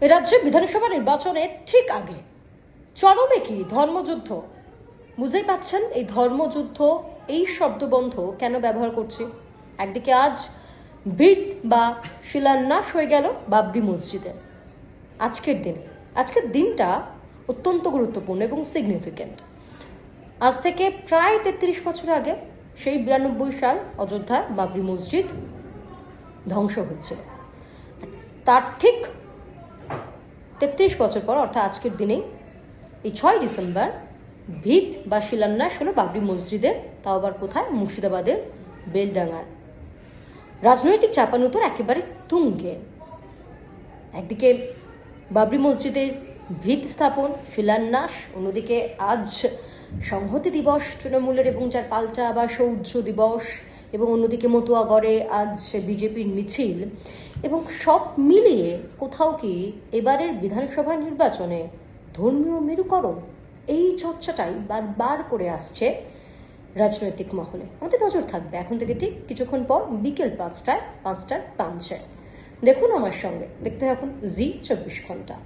রাজ্যে বিধানসভা নির্বাচনের ঠিক আগে। চরমে কি ধর্মযুদ্ধ। বুঝতেই পাচ্ছেন, এই ধর্মযুদ্ধ, এই শব্দবন্ধ কেন ব্যবহার করছি? একদিকে আজ ভিত বা শিলান্যাস হয়ে গেল বাবরি মসজিদে। আজকের দিনে, আজকের দিনটা অত্যন্ত গুরুত্বপূর্ণ এবং সিগনিফিক্যান্ট আজ থেকে প্রায় তেত্রিশ বছর আগে সেই বিরানব্বই সাল অযোধ্যা বাবরি মসজিদ ধ্বংস হয়েছিল। তার ঠিক তেত্রিশ বছর পর, অর্থাৎ আজকের দিনেই, এই ছয় ডিসেম্বর, ভিত বা শিলান্যাস হলো বাবরি মসজিদের, তাও আবার কোথায়? মুর্শিদাবাদের বেলডাঙ্গায়। রাজনৈতিক চাপানুতর একেবারে তুঙ্গে। একদিকে বাবরি মসজিদের ভিত স্থাপন, শিলান্যাস, অন্যদিকে আজ সংহতি দিবস, তৃণমূলের এবং যার পাল্টা আবার সৌর্য দিবস এবং অন্যদিকে মতুয়াগড়ে আজ সে বিজেপির মিছিল। এবং সব মিলিয়ে কোথাও কি এবারের বিধানসভা নির্বাচনে ধর্মীয় মেরুকরণ? এই চর্চাটাই বারবার করে আসছে রাজনৈতিক মহলে। আমাদের নজর থাকবে এখন থেকে ঠিক কিছুক্ষণ পর বিকেল পাঁচটায়, পাঁচটার পাঞ্চে দেখুন আমার সঙ্গে, দেখতে থাকুন জি চব্বিশ ঘণ্টা।